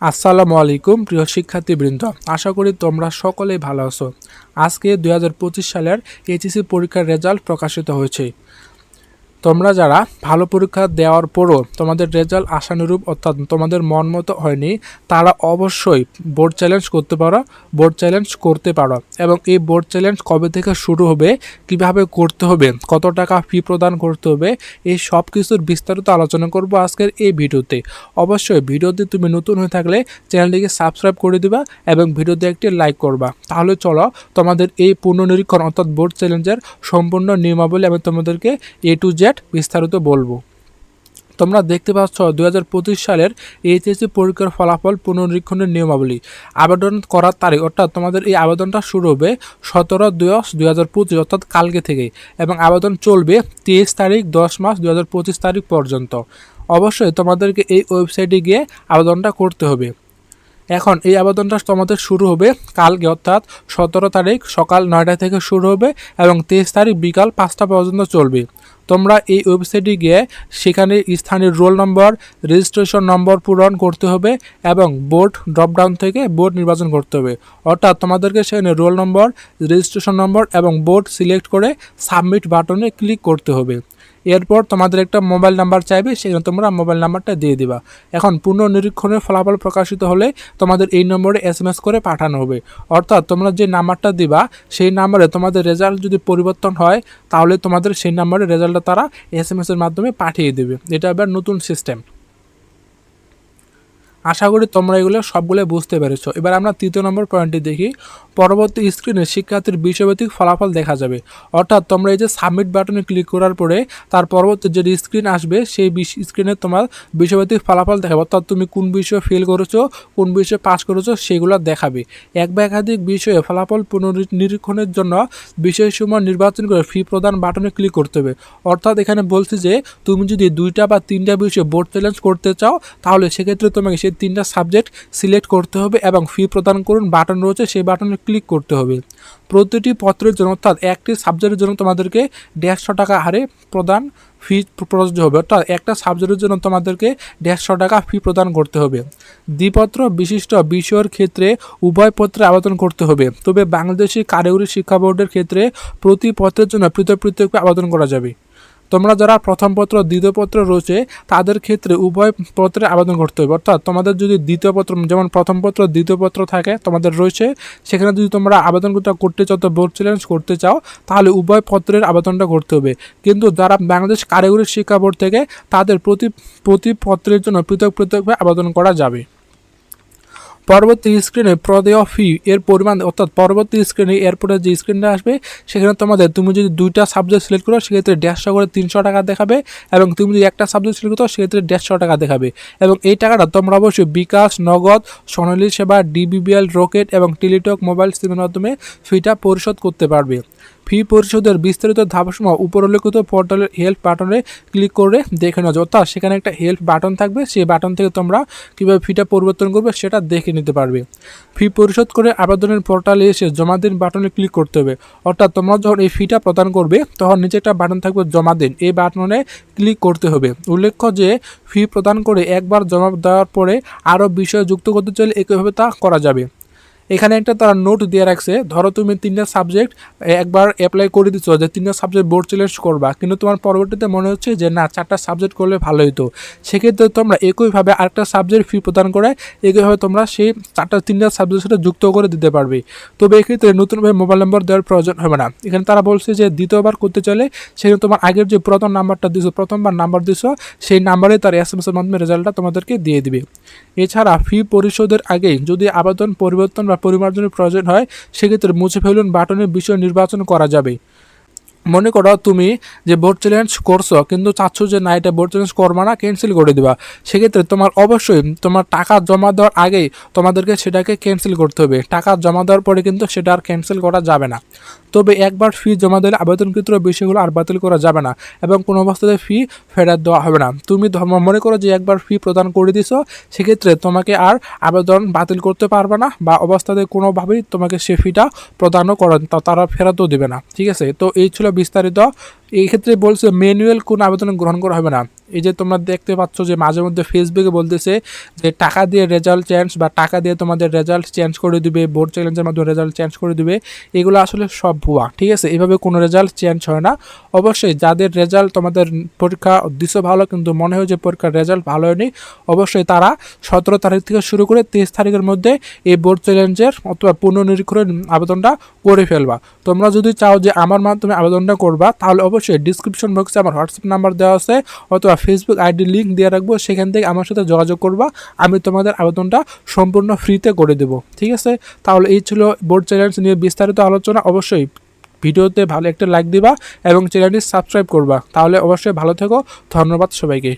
আসসালামু আলাইকুম, প্রিয় শিক্ষার্থীবৃন্দ। আশা করি তোমরা সকলেই ভালো আছো। আজকে দুই হাজার পঁচিশ সালের এইচএসি পরীক্ষার রেজাল্ট প্রকাশিত হয়েছে। তোমরা যারা ভালো পরীক্ষা দেওয়ার পরও তোমাদের রেজাল্ট আশানুরূপ অর্থাৎ তোমাদের মন মতো হয়নি, তারা অবশ্যই বোর্ড চ্যালেঞ্জ করতে পারো বোর্ড চ্যালেঞ্জ করতে পারো। এবং এই বোর্ড চ্যালেঞ্জ কবে থেকে শুরু হবে, কীভাবে করতে হবে, কত টাকা ফি প্রদান করতে হবে, এই সব কিছুর বিস্তারিত আলোচনা করব আজকের এই ভিডিওতে। অবশ্যই ভিডিওতে তুমি নতুন হয়ে থাকলে চ্যানেলটিকে সাবস্ক্রাইব করে দিবা এবং ভিডিওতে একটি লাইক করবা। তাহলে চলো তোমাদের এই পুনর্নিরীক্ষণ অর্থাৎ বোর্ড চ্যালেঞ্জের সম্পূর্ণ নিয়মাবলী আমি তোমাদেরকে এ টু জেড বিস্তারিত বলব। তোমরা দেখতে পাচ্ছ দুই হাজার পঁচিশ সালের এইচএসসি পরীক্ষার ফলাফল পুনরীক্ষণের নিয়মাবলী। আবেদন করার তারিখ, অর্থাৎ তোমাদের এই আবেদনটা শুরু হবে সতেরো দশ দু হাজার পঁচিশ, অর্থাৎ কালকে থেকে, এবং আবেদন চলবে তেইশ তারিখ দশ মাস দু হাজার পঁচিশ তারিখ পর্যন্ত। অবশ্যই তোমাদেরকে এই ওয়েবসাইটে গিয়ে আবেদনটা করতে হবে। এখন এই আবেদনটা তোমাদের শুরু হবে কালকে, অর্থাৎ সতেরো তারিখ সকাল নয়টা থেকে শুরু হবে এবং তেইশ তারিখ বিকাল পাঁচটা পর্যন্ত চলবে। তোমরা এই ওয়েবসাইটে গিয়ে সেখানে স্থানীয় রোল নম্বর, রেজিস্ট্রেশন নম্বর পূরণ করতে হবে এবং বোর্ড ড্রপডাউন থেকে বোর্ড নির্বাচন করতে হবে। অর্থাৎ তোমাদেরকে সেখানে রোল নম্বর, রেজিস্ট্রেশন নম্বর এবং বোর্ড সিলেক্ট করে সাবমিট বাটনে ক্লিক করতে হবে। এরপর তোমাদের একটা মোবাইল নাম্বার চাইবে, সেখানে তোমরা মোবাইল নাম্বারটা দিয়ে দিবা। এখন পুনর্নিরীক্ষণের ফলাফল প্রকাশিত হলে তোমাদের এই নম্বরে এস এম এস করে পাঠানো হবে। অর্থাৎ তোমরা যে নাম্বারটা দিবা, সেই নাম্বারে তোমাদের রেজাল্ট যদি পরিবর্তন হয়, তাহলে তোমাদের সেই নাম্বারে রেজাল্টটা তারা এস এম মাধ্যমে পাঠিয়ে দেবে। এটা এবার নতুন সিস্টেম আশা করি তোমরা এগুলো সবগুলো বুঝতে পেরেছ। এবার আমরা তৃতীয় নম্বর পয়েন্টটি দেখি। পরবর্তী স্ক্রিনে শিক্ষার্থীর বিষয়ভিত্তিক ফলাফল দেখা যাবে। অর্থাৎ তোমরা এই যে সাবমিট বাটনে ক্লিক করার পরে তার পরবর্তী যে স্ক্রিন আসবে, সেই স্ক্রিনে তোমার বিষয়ভিত্তিক ফলাফল দেখাবে। অর্থাৎ তুমি কোন বিষয়ে ফেল করেছ, কোন বিষয়ে পাস করেছ, সেগুলো দেখাবে। এক বা একাধিক বিষয়ে ফলাফল পুনর্নিরীক্ষণের জন্য বিষয়সমূহ নির্বাচন করে ফি প্রদান বাটনে ক্লিক করতে হবে। অর্থাৎ এখানে বলছি যে, তুমি যদি দুইটা বা তিনটা বিষয়ে বোর্ড চ্যালেঞ্জ করতে চাও, তাহলে সেক্ষেত্রে তোমাকে সেই তিনটা সাবজেক্ট সিলেক্ট করতে হবে এবং ফি প্রদান করুন বাটন রয়েছে, সেই বাটনে ক্লিক করতে হবে। প্রতিটি পত্রের জন্য, অর্থাৎ একটি সাবজেক্টের জন্য তোমাদেরকে দেড়শো টাকা হারে প্রদান ফি প্রযোজ্য হবে। অর্থাৎ একটা সাবজেক্টের জন্য তোমাদেরকে দেড়শো টাকা ফি প্রদান করতে হবে। দ্বিপত্র বিশিষ্ট বিষয়ের ক্ষেত্রে উভয় পত্রে আবেদন করতে হবে। তবে বাংলাদেশি কারিগরি শিক্ষা বোর্ডের ক্ষেত্রে প্রতি পত্রের জন্য পৃথক পৃথক আবেদন করা যাবে। তোমরা যারা প্রথম পত্র, দ্বিতীয় পত্র রয়েছে, তাদের ক্ষেত্রে উভয় পত্রে আবেদন করতে হবে। অর্থাৎ তোমাদের যদি দ্বিতীয় পত্র, যেমন প্রথম পত্র, দ্বিতীয় পত্র থাকে তোমাদের রয়েছে, সেখানে যদি তোমরা আবেদন করতে চাও, তো বোর্ড চ্যালেঞ্জ করতে চাও, তাহলে উভয় পত্রের আবেদনটা করতে হবে। কিন্তু যারা বাংলাদেশ কারিগরি শিক্ষা বোর্ড থেকে, তাদের প্রতি প্রতি পত্রের জন্য পৃথক পৃথকভাবে আবেদন করা যাবে। পরবর্তী স্ক্রিনে প্রদেয় ফি এর পরিমাণ, অর্থাৎ পরবর্তী স্ক্রিনে এরপরে যে স্ক্রিনটা আসবে, সেখানে তোমাদের তুমি যদি দুইটা সাবজেক্ট সিলেক্ট করো, সেক্ষেত্রে দেড়শো করে তিনশো টাকা দেখাবে এবং তুমি যদি একটা সাবজেক্ট সিলেক্ট করো, সেক্ষেত্রে দেড়শো টাকা দেখাবে। এবং এই টাকাটা তোমরা অবশ্যই বিকাশ, নগদ সোনালী সেবা ডিবিবিএল রকেট এবং টেলিটক মোবাইল সিমের মাধ্যমে ফিটা পরিশোধ করতে পারবে। ফি পরিশোধের বিস্তারিত ধাপসমূহ উপরোল্লিখিত পোর্টালের হেল্প বাটনে ক্লিক করে দেখে নেওয়া অর্থাৎ সেখানে একটা হেল্প বাটন থাকবে। সেই বাটন থেকে তোমরা কীভাবে ফিটা পরিবর্তন করবে সেটা দেখে নিতে পারবে। ফি পরিশোধ করে আবেদনের পোর্টালে এসে জমা দিন বাটনে ক্লিক করতে হবে। অর্থাৎ তোমরা যখন এই ফিটা প্রদান করবে, তখন নিচে একটা বাটন থাকবে জমা দিন। এই বাটনে ক্লিক করতে হবে। উল্লেখ্য যে, ফি প্রদান করে একবার জমা দেওয়ার পরে আরও বিষয় যুক্ত করতে চাইলে একইভাবে তা করা যাবে। এখানে একটা তারা নোট দিয়ে রাখছে, ধরো তুমি তিনটা সাবজেক্ট একবার অ্যাপ্লাই করে দিচ্ছ যে তিনটা সাবজেক্ট বোর্ড চ্যালেঞ্জ করবা, কিন্তু তোমার পরবর্তীতে মনে হচ্ছে যে না, চারটা সাবজেক্ট করলে ভালো হতো সেক্ষেত্রে তোমরা একইভাবে আরেকটা সাবজেক্ট ফি প্রদান করে, একইভাবে তোমরা সেই চারটা, তিনটা সাবজেক্টের সাথে যুক্ত করে দিতে পারবে। তবে এক্ষেত্রে নতুনভাবে মোবাইল নম্বর দেওয়ার প্রয়োজন হবে না। এখানে তারা বলছে যে দ্বিতীয়বার করতে চলে সেখানে তোমার আগের যে প্রথম নাম্বারটা দিছো, প্রথমবার নাম্বার দিছো, সেই নাম্বারে তার এস এম এর মাধ্যমে রেজাল্টটা তোমাদেরকে দিয়ে দিবে। এছাড়া ফি পরিশোধের আগে যদি আবেদন পরিবর্তন পরিমার্জনের প্রয়োজন হয়, সেক্ষেত্রে মুছে ফেলুন বাটনের বিষয় নির্বাচন করা যাবে। মনে করো তুমি যে বোর্ড চ্যালেঞ্জ করছ, কিন্তু চাচ্ছ যে না, এটা বোর্ড চ্যালেঞ্জ করবা না ক্যান্সেল করে দেবা। সেক্ষেত্রে তোমার অবশ্যই তোমার টাকা জমা দেওয়ার আগেই তোমাদেরকে সেটাকে ক্যান্সেল করতে হবে। টাকা জমা দেওয়ার পরে কিন্তু সেটা আর ক্যান্সেল করা যাবে না। তবে একবার ফি জমা দিলে আবেদনকৃত বিষয়গুলো আর বাতিল করা যাবে না এবং কোনো অবস্থাতে ফি ফেরত দেওয়া হবে না। তুমি মনে করো যে একবার ফি প্রদান করে দিছ, সেক্ষেত্রে তোমাকে আর আবেদন বাতিল করতে পারবে না বা অবস্থাতে কোনোভাবেই তোমাকে সে ফিটা প্রদানও করেন তারা ফেরতও দেবে না। ঠিক আছে? তো এই ছিল বিস্তারিত এই ক্ষেত্রে বলছে ম্যানুয়াল কোনো আবেদন গ্রহণ করা হবে না। এই যে তোমরা দেখতে পাচ্ছ যে মাঝে মধ্যে ফেসবুকে বলতেছে যে টাকা দিয়ে রেজাল্ট চেঞ্জ বা টাকা দিয়ে তোমাদের রেজাল্ট চেঞ্জ করে দিবে বোর্ড চ্যালেঞ্জের মাধ্যমে রেজাল্ট চেঞ্জ করে দিবে, এগুলো আসলে সব ভুয়া, ঠিক আছে? এভাবে কোনো রেজাল্ট চেঞ্জ হয় না। অবশ্যই যাদের রেজাল্ট তোমাদের পরীক্ষা দিছো ভালো, কিন্তু মনে হয় যে পরীক্ষার রেজাল্ট ভালো হয়নি, অবশ্যই তারা সতেরো তারিখ থেকে শুরু করে তেইশ তারিখের মধ্যে এই বোর্ড চ্যালেঞ্জের অথবা পুনর্নিরীক্ষণের আবেদনটা করে ফেলবা। তোমরা যদি চাও যে আমার মাধ্যমে আবেদনটা করবা, তাহলে অবশ্যই ডিসক্রিপশন বক্সে আমার হোয়াটসঅ্যাপ নাম্বার দেওয়া আছে, অথবা ফেসবুক আইডি লিঙ্ক দিয়ে রাখব, সেখান থেকে আমার সাথে যোগাযোগ করবা, আমি তোমাদের আবেদনটা সম্পূর্ণ ফ্রিতে করে দেব, ঠিক আছে? তাহলে এই ছিল বোর্ড চ্যালেঞ্জ নিয়ে বিস্তারিত আলোচনা, অবশ্যই ভিডিওতে ভালো একটা লাইক দিবা এবং চ্যানেলটি সাবস্ক্রাইব করবা, তাহলে অবশ্যই ভালো থেকো, ধন্যবাদ সবাইকে।